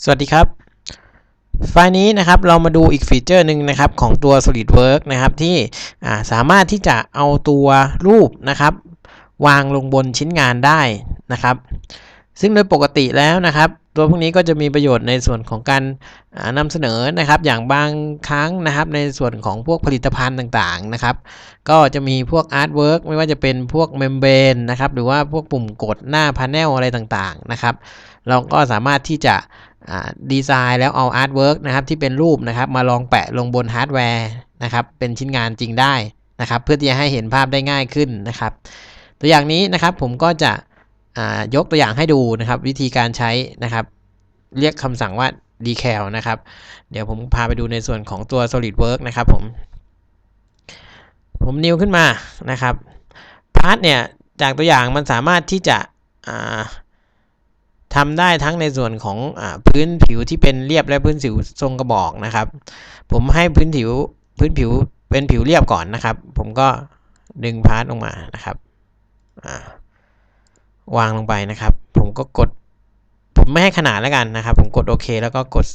สวัสดีครับ ไฟล์นี้นะครับเรามาดูอีกฟีเจอร์หนึ่งนะครับของตัว SolidWorks นะครับที่สามารถที่จะเอาตัวรูปนะครับ วางลงบนชิ้นงานได้นะครับ ซึ่งโดยปกติแล้วนะครับ ตัวพวกนี้ก็จะมีประโยชน์ในส่วนของการนำเสนอนะครับ อย่างบางครั้งนะครับ ในส่วนของพวกผลิตภัณฑ์ต่างๆนะครับ ก็จะมีพวกอาร์ตเวิร์กไม่ว่าจะเป็นพวกเมมเบรนนะครับหรือว่าพวกปุ่มกดหน้าพาเนลอะไรต่างๆนะครับ เราก็สามารถที่จะ ดีไซน์แล้วเอาอาร์ตเวิร์กนะครับที่เป็นรูปนะครับมาลองแปะลงบนฮาร์ดแวร์นะครับเป็นชิ้นงานจริงได้นะครับเพื่อที่จะให้เห็นภาพได้ง่ายขึ้นนะครับ ตัวอย่างนี้นะครับผมก็จะยกตัวอย่างให้ดูนะครับ วิธีการใช้นะครับ เรียกคำสั่งว่า decal นะครับ เดี๋ยวผมพาไปดูในส่วนของตัว SolidWorks นะครับผม ผมนิวขึ้นมานะครับพาร์ทเนี่ยจากตัวอย่างมันสามารถที่จะ ทำได้ทั้งในส่วนของอพื้นผิวที่เป็นเรียบและพื้นผิวทรงกระบอกนะครับ ผมให้พื้นผิวพื้นผิวเป็นผิวเรียบก่อนนะครับ ผมก็ดึงพาร์ทลงมานะครับวางลงไปนะครับ ผมก็กด ผมไม่ให้ขนาดแล้วกันนะครับ ผมกดโอเคแล้วก็กด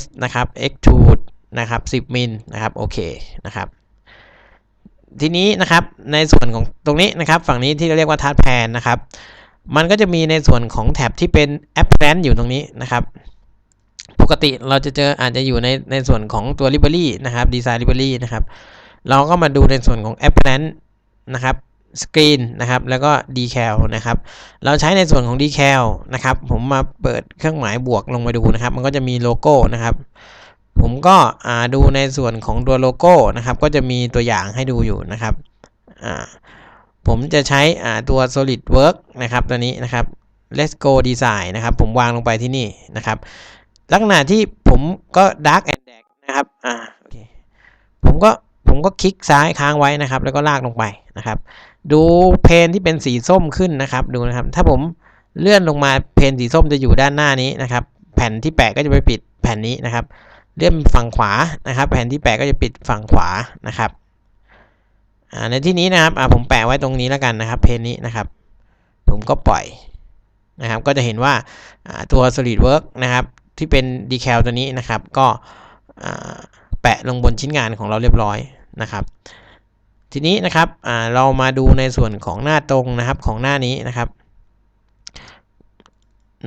S นะครับ extrude นะครับ 10มิลนะครับโอเคนะครับทีนี้นะครับในส่วนของตรงนี้นะครับ ฝั่งนี้ที่เราเรียกว่าทัชแพนนะครับ มันก็จะมีในส่วนของแท็บที่เป็น a p p l a n อยู่ตรงนี้นะครับ ปกติเราจะเจออาจจะอยู่ในในส่วนของตัว library นะครับ design library นะครับ เราก็มาดูในส่วนของ a p p l a n นะครับ screen นะครับ แล้วก็ decal นะครับ เราใช้ในส่วนของ decal นะครับ ผมมาเปิดเครื่องหมายบวกลงมาดูนะครับ มันก็จะมีโลโก้นะครับ ผมก็ดูในส่วนของตัวโลโก้นะครับ ก็จะมีตัวอย่างให้ดูอยู่นะครับอ่า ผมจะใช้ตัว SolidWorks นะครับตัวนี้นะครับ Let's Go Design นะครับ ผมวางลงไปที่นี่นะครับ ลักษณะที่ผมก็ Dark and d a g นะครับอ่าโอเคผมก็ผมก็คลิกซ้ายค้างไว้นะครับ แล้วก็ลากลงไปนะครับ ดูเพนที่เป็นสีส้มขึ้นนะครับดูนะครับ ถ้าผมเลื่อนลงมาเพนสีส้มจะอยู่ด้านหน้านี้นะครับ แผ่นที่แปะก็จะไปปิดแผ่นนี้นะครับ เลื่อนฝั่งขวานะครับ แผ่นที่แปะก็จะปิดฝั่งขวานะครับ ในที่นี้นะครับผมแปะไว้ตรงนี้แล้วกันนะครับ เพนนี้นะครับ ผมก็ปล่อยนะครับ ก็จะเห็นว่าตัว solid work นะครับ ที่เป็น decal ตัวนี้นะครับ ก็แปะลงบนชิ้นงานของเราเรียบร้อยนะครับ ทีนี้นะครับเรามาดูในส่วนของหน้าตรงนะครับของหน้านี้นะครับ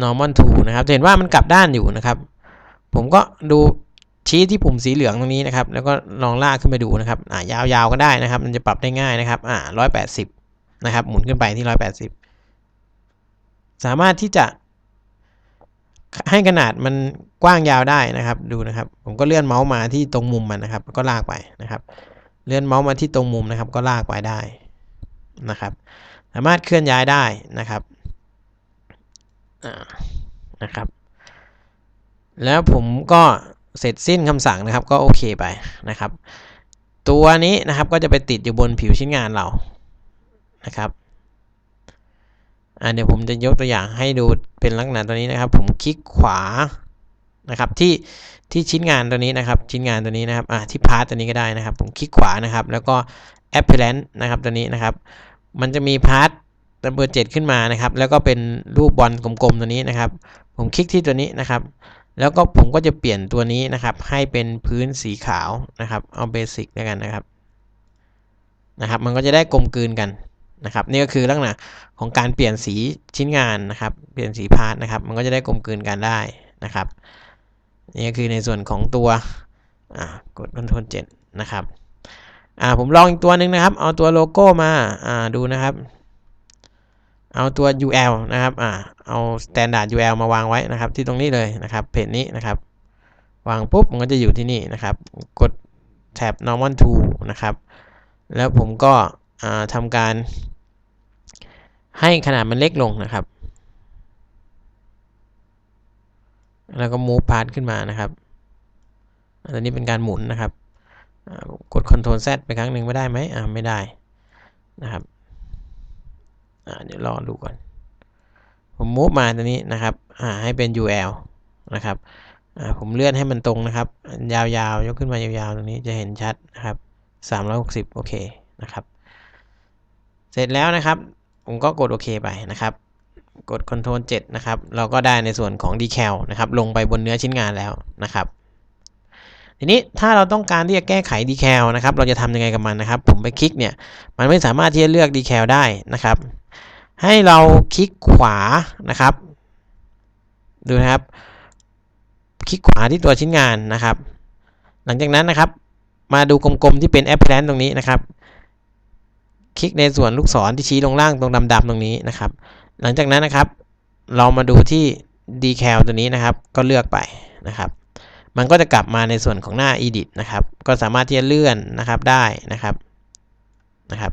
normal to นะครับเห็นว่ามันกลับด้านอยู่นะครับ ผมก็ดู ชี้ที่ปุ่มสีเหลืองตรงนี้นะครับ แล้วก็ลองลากขึ้นไปดูนะครับ อ่ายาวๆก็ได้นะครับ มันจะปรับได้ง่ายนะครับ อ่าร้อยแปดสิบนะครับ หมุนขึ้นไปที่ร้อยแปดสิบสามารถที่จะให้ขนาดมันกว้างยาวได้นะครับ ดูนะครับ ผมก็เลื่อนเมาส์มาที่ตรงมุมมันนะครับ ก็ลากไปนะครับ เลื่อนเมาส์มาที่ตรงมุมนะครับ ก็ลากไปได้นะครับ สามารถเคลื่อนย้ายได้นะครับนะครับ แล้วผมก็ เสร็จสิ้นคำสั่งนะครับก็โอเคไปนะครับ ตัวนี้นะครับก็จะไปติดอยู่บนผิวชิ้นงานเรานะครับอ่าเดี๋ยวผมจะยกตัวอย่างให้ดูเป็นลักษณะตัวนี้นะครับ ผมคลิกขวานะครับที่ที่ชิ้นงานตัวนี้นะครับ ชิ้นงานตัวนี้นะครับอ่าที่พาร์ตตัวนี้ก็ได้นะครับ ผมคลิกขวานะครับ แล้วก็ appearance นะครับตัวนี้นะครับ มันจะมีพาร์ตตัวเบอร์เจ็ดขึ้นมานะครับ แล้วก็เป็นรูปบอลกลมๆตัวนี้นะครับ ผมคลิกที่ตัวนี้นะครับ แล้วก็ผมก็จะเปลี่ยนตัวนี้นะครับ ให้เป็นพื้นสีขาวนะครับ เอาเบสิกแล้วกันนะครับ นะครับ มันก็จะได้กลมกลืนกันนะครับ นี่ก็คือลักษณะของการเปลี่ยนสีชิ้นงานนะครับ เปลี่ยนสีพาร์ทนะครับ มันก็จะได้กลมกลืนกันได้นะครับ นี่ก็คือในส่วนของตัวอ่ากด Ctrl 7นะครับ ผมลองอีกตัวหนึ่งนะครับ เอาตัวโลโก้มาดูนะครับ เอาตัว UL นะครับ อ่า เอา standard UL มาวางไว้นะครับ ที่ตรงนี้เลยนะครับ เพจนี้นะครับ วางปุ๊บมันก็จะอยู่ที่นี่นะครับ กดแท็บ normal to นะครับ แล้วผมก็ทำการ ให้ขนาดมันเล็กลงนะครับ แล้วก็ move part ขึ้นมานะครับอันนี้เป็นการหมุนนะครับ กด Ctrl Z ไปครั้งหนึ่งไม่ได้ไหมอ่าไม่ได้นะครับ เดี๋ยวรอดูก่อน ผมมูฟมาตัวนี้นะครับให้เป็น UL นะครับผมเลื่อนให้มันตรงนะครับ ยาวๆ ยกขึ้นมายาวๆ ตรงนี้จะเห็นชัดนะครับ 360 โอเคนะครับ เสร็จแล้วนะครับ ผมก็กดโอเคไปนะครับ กด Ctrl 7 นะครับ เราก็ได้ในส่วนของ decal นะครับ ลงไปบนเนื้อชิ้นงานแล้วนะครับทีนี้ถ้าเราต้องการที่จะแก้ไข decal นะครับ เราจะทำยังไงกับมันนะครับ ผมไปคลิกเนี่ย มันไม่สามารถที่จะเลือก decal ได้นะครับ ให้เราคลิกขวานะครับ ดูนะครับ คลิกขวาที่ตัวชิ้นงานนะครับ หลังจากนั้นนะครับ มาดูกลมๆที่เป็น appearance ตรงนี้นะครับ คลิกในส่วนลูกศรที่ชี้ลงล่างตรงดำๆตรงนี้นะครับ หลังจากนั้นนะครับ เรามาดูที่ decal ตัวนี้นะครับ ก็เลือกไปนะครับมันก็จะกลับมาในส่วนของหน้า edit นะครับ ก็สามารถที่จะเลื่อนนะครับได้นะครับนะครับ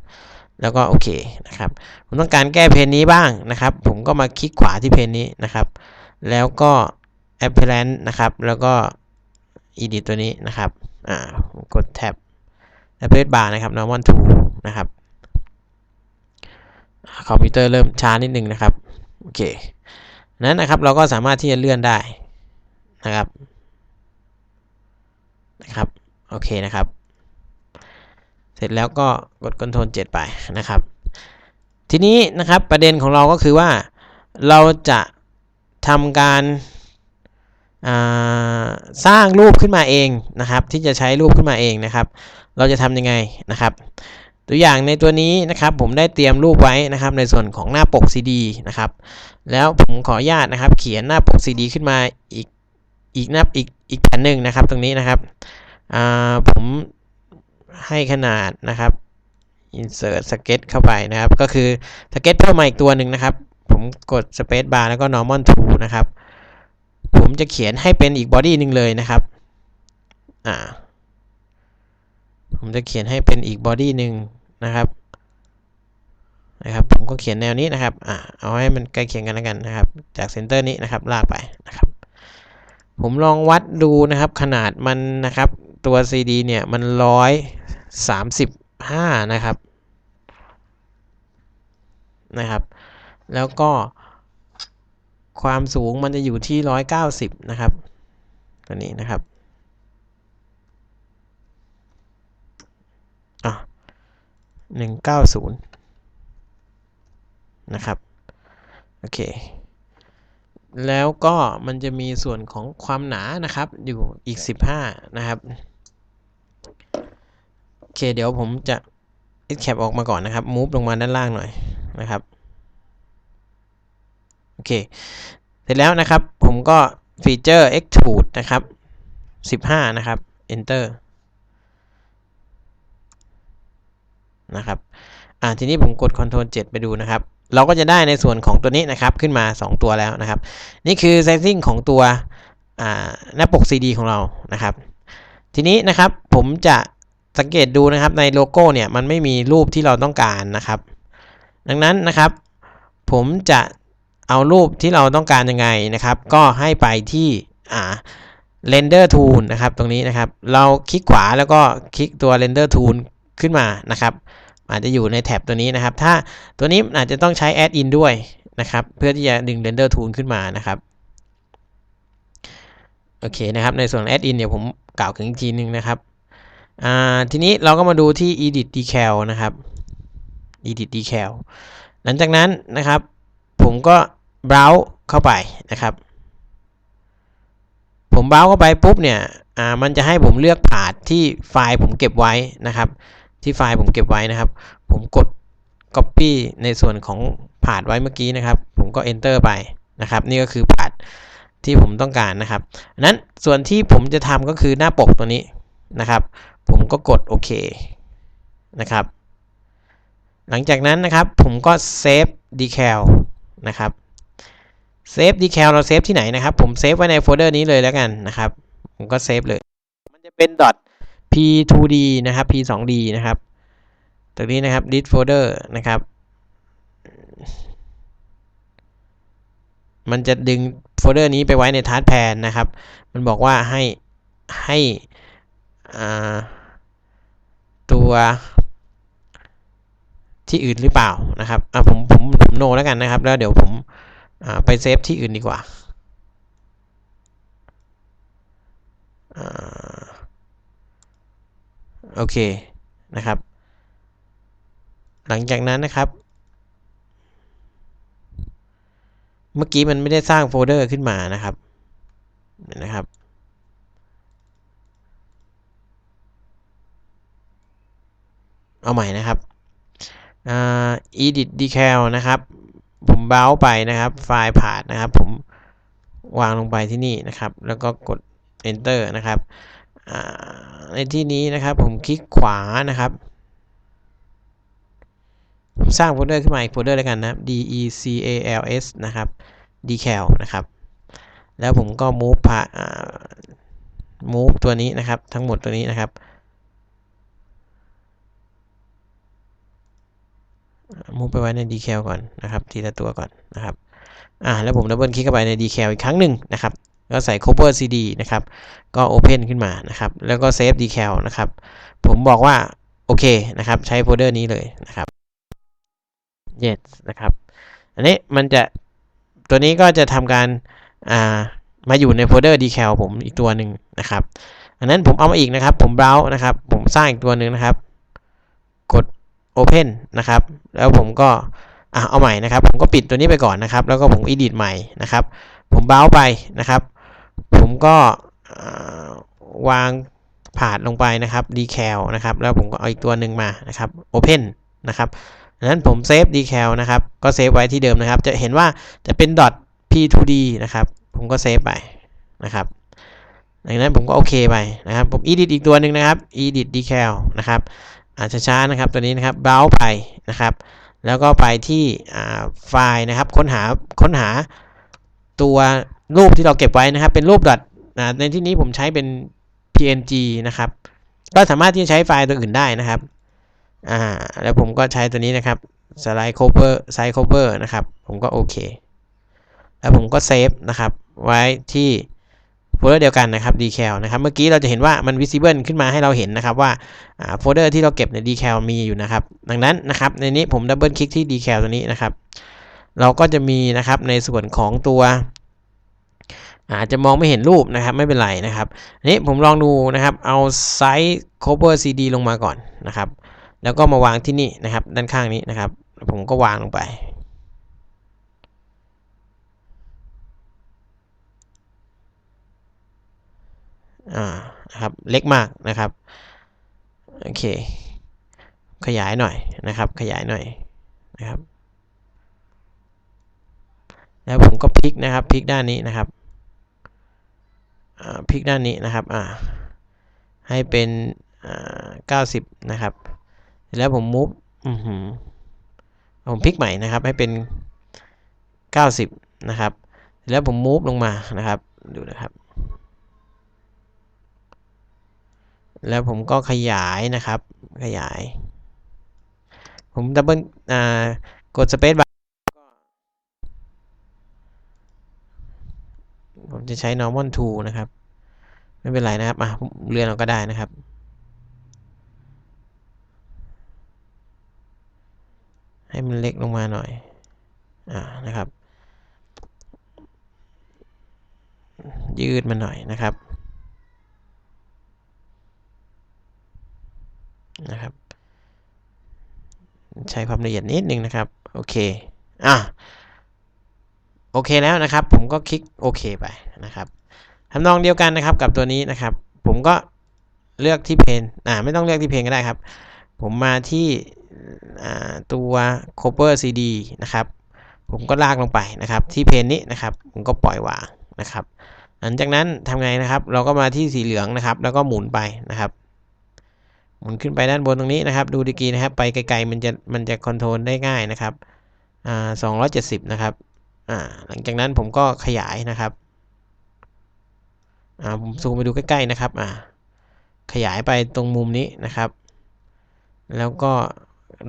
แล้วก็โอเคนะครับผมต้องการแก้เพนนี้บ้างนะครับ ผมก็มาคลิกขวาที่เพนนี้นะครับ แล้วก็ appearance นะครับ แล้วก็ edit ตัวนี้นะครับอ่ากดแท็บ appearance bar นะครับ normal to นะครับคอมพิวเตอร์เริ่มช้านิดนึงนะครับโอเคนั้นนะครับเราก็สามารถที่จะเลื่อนได้นะครับนะครับโอเคนะครับ เสร็จแล้วก็กด Ctrl 7 ไปนะครับ ทีนี้นะครับประเด็นของเราก็คือว่าเราจะทำการสร้างรูปขึ้นมาเองนะครับ ที่จะใช้รูปขึ้นมาเองนะครับ เราจะทำยังไงนะครับ ตัวอย่างในตัวนี้นะครับ ผมได้เตรียมรูปไว้นะครับ ในส่วนของหน้าปก CD นะครับ แล้วผมขออนุญาตนะครับ เขียนหน้าปก CD ขึ้นมาอีกอีกหน้าอีกอีกแผ่นหนึ่งนะครับ ตรงนี้นะครับผม ให้ขนาดนะครับ insert sketch เข้าไปนะครับ ก็คือ sketch เพิ่มมาอีกตัวหนึ่งนะครับ ผมกด space bar แล้วก็ normal to นะครับ ผมจะเขียนให้เป็นอีก body หนึ่งเลยนะครับ อ่า ผมจะเขียนให้เป็นอีก body หนึ่งนะครับนะครับ ผมก็เขียนแนวนี้นะครับ อ่า เอาให้มันใกล้เคียงกันแล้วกันนะครับ จากเซนเตอร์นี้นะครับ ลากไปนะครับ ผมลองวัดดูนะครับ ขนาดมันนะครับ ตัว CD เนี่ย มันร้อย สามสิบห้านะครับนะครับ แล้วก็ความสูงมันจะอยู่ที่ร้อยเก้าสิบนะครับ ตัวนี้นะครับอะหนึ่งเก้าศูนย์นะครับ โอเค แล้วก็มันจะมีส่วนของความหนานะครับอยู่อีก 15 นะครับ เคเดี๋ยวผมจะ escape ออกมาก่อนนะครับ move ลงมาด้านล่างหน่อยนะครับโอเค เสร็จแล้วนะครับ ผมก็ฟีเจอร์ extrude นะครับ 15 นะครับ enter นะครับอ่าทีนี้ผมกด Ctrl 7 ไปดูนะครับ เราก็จะได้ในส่วนของตัวนี้นะครับ ขึ้นมา 2 ตัวแล้วนะครับ นี่คือ sizing ของตัวหน้าปก CD ของเรานะครับ ทีนี้นะครับผมจะ สังเกตดูนะครับในโลโก้เนี่ยมันไม่มีรูปที่เราต้องการนะครับ ดังนั้นนะครับ ผมจะเอารูปที่เราต้องการยังไงนะครับ ก็ให้ไปที่อ่า render tool นะครับ ตรงนี้นะครับ เราคลิกขวาแล้วก็คลิกตัว render tool ขึ้นมานะครับ อาจจะอยู่ในแท็บตัวนี้นะครับ ถ้าตัวนี้อาจจะต้องใช้ add in ด้วยนะครับ เพื่อที่จะดึง render tool ขึ้นมานะครับโอเคนะครับ ในส่วน add in เดี๋ยวผมกล่าวถึงอีกทีนึงนะครับ อ่าทีนี้เราก็มาดูที่ edit decal นะครับ edit decal หลังจากนั้นนะครับ ผมก็ browse เข้าไปนะครับ ผม browse เข้าไปปุ๊บเนี่ยอ่ามันจะให้ผมเลือกผาดที่ไฟล์ผมเก็บไว้นะครับ ที่ไฟล์ผมเก็บไว้นะครับ ผมกด copy ในส่วนของผาดไว้เมื่อกี้นะครับ ผมก็ enter ไปนะครับ นี่ก็คือผาดที่ผมต้องการนะครับนั้นส่วนที่ผมจะทำก็คือหน้าปกตัวนี้นะครับ ผมก็กดโอเคนะครับ หลังจากนั้นนะครับผมก็ save decal นะครับเซฟดีแคลเราเซฟที่ไหนนะครับ ผมเซฟไว้ในโฟลเดอร์นี้เลยแล้วกันนะครับ ผมก็เซฟเลย มันจะเป็น .p2d นะครับ p2d นะครับตรงนี้นะครับ list folder นะครับ มันจะดึงโฟลเดอร์นี้ไปไว้ในทาร์ p แพนนะครับ มันบอกว่าให้ให้ ตัวที่อื่นหรือเปล่านะครับอะผมผมผมโนแล้วกันนะครับ แล้วเดี๋ยวผมไปเซฟที่อื่นดีกว่าโอเคนะครับ หลังจากนั้นนะครับ เมื่อกี้มันไม่ได้สร้างโฟลเดอร์ขึ้นมานะครับนะครับ เอาใหม่นะครับอ edit decal นะครับ ผมเบ้าไปนะครับ ไฟล์ผ่านนะครับ ผมวางลงไปที่นี่นะครับ แล้วก็กด enter นะครับในที่นี้นะครับ ผมคลิกขวานะครับผมสร้างโฟลเดอร์ขึ้นมาอีกโฟลเดอร์แล้วกันนะ d e c a l s นะครับ decal นะครับ แล้วผมก็ move ผ่า move ตัวนี้นะครับ ทั้งหมดตัวนี้นะครับ มูฟไปไว้ใน decal ก่อนนะครับ ทีละตัวก่อนนะครับอ่าแล้วผมดับเบิลคลิกเข้าไปใน decal อีกครั้งหนึ่งนะครับก็ใส่ cover cd นะครับ ก็ open ขึ้นมานะครับ แล้วก็ save decal นะครับ ผมบอกว่า โอเคนะครับ ใช้โฟลเดอร์นี้เลยนะครับ yes นะครับ อันนี้มันจะตัวนี้ก็จะทำการอ่ามาอยู่ในโฟลเดอร์ decal ผมอีกตัวหนึ่งนะครับ อันนั้นผมเอามาอีกนะครับ ผม browse นะครับ ผมสร้างอีกตัวหนึ่งนะครับ Open นะครับ แล้วผมก็อะเอาใหม่นะครับ ผมก็ปิดตัวนี้ไปก่อนนะครับ แล้วก็ผม edit ใหม่นะครับ ผมเบ้าไปนะครับ ผมก็วางผานลงไปนะครับ decal นะครับ แล้วผมก็เอาอีกตัวหนึ่งมานะครับ open นะครับดังนั้นผมเซฟ decal นะครับ ก็เซฟไว้ที่เดิมนะครับ จะเห็นว่าจะเป็น .p2d นะครับ ผมก็เซฟไปนะครับดังนั้นผมก็โอเคไปนะครับ ผม edit อีกตัวหนึ่งนะครับ edit decal นะครับ อาจจะช้านะครับตัวนี้นะครับเบราว์ไปนะครับ แล้วก็ไปที่ไฟล์นะครับค้นหาค้นหาตัวรูปที่เราเก็บไว้นะครับ เป็นรูปดอทในที่นี้ผมใช้เป็น png นะครับ ก็สามารถที่จะใช้ไฟล์ตัวอื่นได้นะครับอ่าแล้วผมก็ใช้ตัวนี้นะครับสไลด์โคเ v อร์ไซ z ์โคเ v อร์นะครับ ผมก็โอเค แล้วผมก็เซฟนะครับ ไว้ที่ โฟลเดอร์เดียวกันนะครับ decal นะครับ เมื่อกี้เราจะเห็นว่ามัน visible ขึ้นมาให้เราเห็นนะครับว่าโฟลเดอร์ที่เราเก็บใน decal มีอยู่นะครับ ดังนั้นนะครับ ในนี้ผมดับเบิลคลิกที่ decal ตัวนี้นะครับ เราก็จะมีนะครับในส่วนของตัวอาจจะมองไม่เห็นรูปนะครับไม่เป็นไรนะครับนี้ผมลองดูนะครับเอาไซส์ cover cd ลงมาก่อนนะครับ แล้วก็มาวางที่นี่นะครับ ด้านข้างนี้นะครับ ผมก็วางลงไป อ่านะครับเล็กมากนะครับโอเคขยายหน่อยนะครับขยายหน่อยนะครับ แล้วผมก็พลิกนะครับพลิกด้านนี้นะครับพลิกด้านนี้นะครับอ่าให้เป็นเก้าสิบนะครับ แล้วผมมุฟผมพลิกใหม่นะครับให้เป็นเก้าสิบนะครับ แล้วผมมูฟลงมานะครับดูนะครับ แล้วผมก็ขยายนะครับ ขยาย ผมดับเบิลอ่ากดสเปซบาร์ผมจะใช้ normal to นะครับ ไม่เป็นไรนะครับอะเลื่อนเราก็ได้นะครับให้มันเล็กลงมาหน่อย อ่า นะครับ ยืดมันหน่อยนะครับ นะครับ ใช้ความละเอียดนิดนึงนะครับ โอเค อะ โอเคแล้วนะครับ ผมก็คลิกโอเคไปนะครับทำนองเดียวกันนะครับกับตัวนี้นะครับ ผมก็เลือกที่เพนอ่า ไม่ต้องเลือกที่เพนก็ได้ครับ ผมมาที่ตัว cover cd นะครับ ผมก็ลากลงไปนะครับ ที่เพนนี้นะครับ ผมก็ปล่อยวางนะครับ หลังจากนั้นทำไงนะครับ เราก็มาที่สีเหลืองนะครับ แล้วก็หมุนไปนะครับ หมุนขึ้นไปด้านบนตรงนี้นะครับ ดูดีกีนะครับ ไปไกลๆมันจะมันจะคอนโทรลได้ง่ายนะครับอ่าสองร้อยเจ็ดสิบนะครับอ่าหลังจากนั้นผมก็ขยายนะครับอ่าผมซูมไปดูใกล้ๆนะครับอ่าขยายไปตรงมุมนี้นะครับ แล้วก็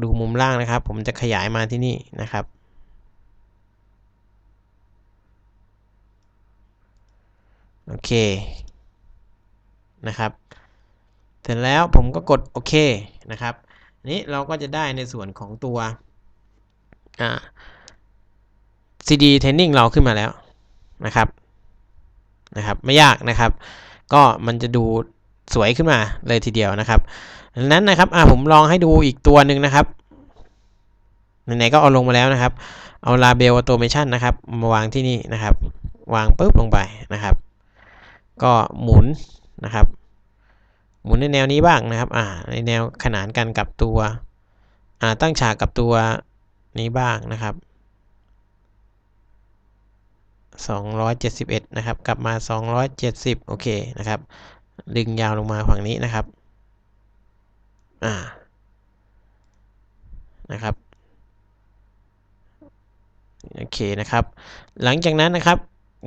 ดูมุมล่างนะครับ ผมจะขยายมาที่นี่นะครับโอเคนะครับ สร็จแล้วผมก็กดโอเคนะครับนี้เราก็จะได้ในส่วนของตัว CD Training เราขึ้นมาแล้วนะครับนะครับไม่ยากนะครับ ก็มันจะดูสวยขึ้นมาเลยทีเดียวนะครับดังนั้นนะครับผมลองให้ดูอีกตัวหนึ่งนะครับไหนๆก็เอาลงมาแล้วนะครับ เอา label automation นะครับ มาวางที่นี่นะครับ วางปุ๊บลงไปนะครับ ก็หมุนนะครับ หมุนในแนวนี้บ้างนะครับอ่าในแนวขนานกันกับตัวอ่าตั้งฉากกับตัวนี้บ้างนะครับ 271 นะครับ กลับมา 270 โอเคนะครับ ดึงยาวลงมาฝั่งนี้นะครับ อ่า นะครับ โอเคนะครับ หลังจากนั้นนะครับ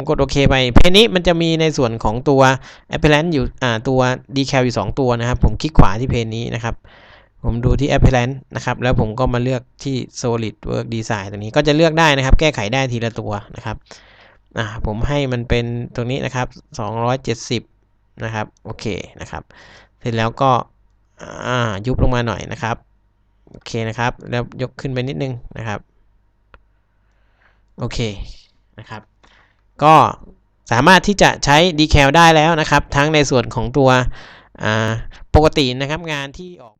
กดโอเคไป เพจนี้มันจะมีในส่วนของตัว appearance อยู่อ่าตัว decal อยู่ 2 ตัวนะครับ ผมคลิกขวาที่เพจนี้นะครับ ผมดูที่ appearance นะครับ แล้วผมก็มาเลือกที่ solid work design ตรงนี้ก็จะเลือกได้นะครับ แก้ไขได้ทีละตัวนะครับอ่าผมให้มันเป็นตรงนี้นะครับ 270 นะครับ โอเคนะครับ เสร็จแล้วก็อ่ายุบลงมาหน่อยนะครับ โอเคนะครับ แล้วยกขึ้นไปนิดนึงนะครับ โอเคนะครับ ก็สามารถที่จะใช้ดีแคลได้แล้วนะครับ ทั้งในส่วนของตัวปกตินะครับงานที่ออก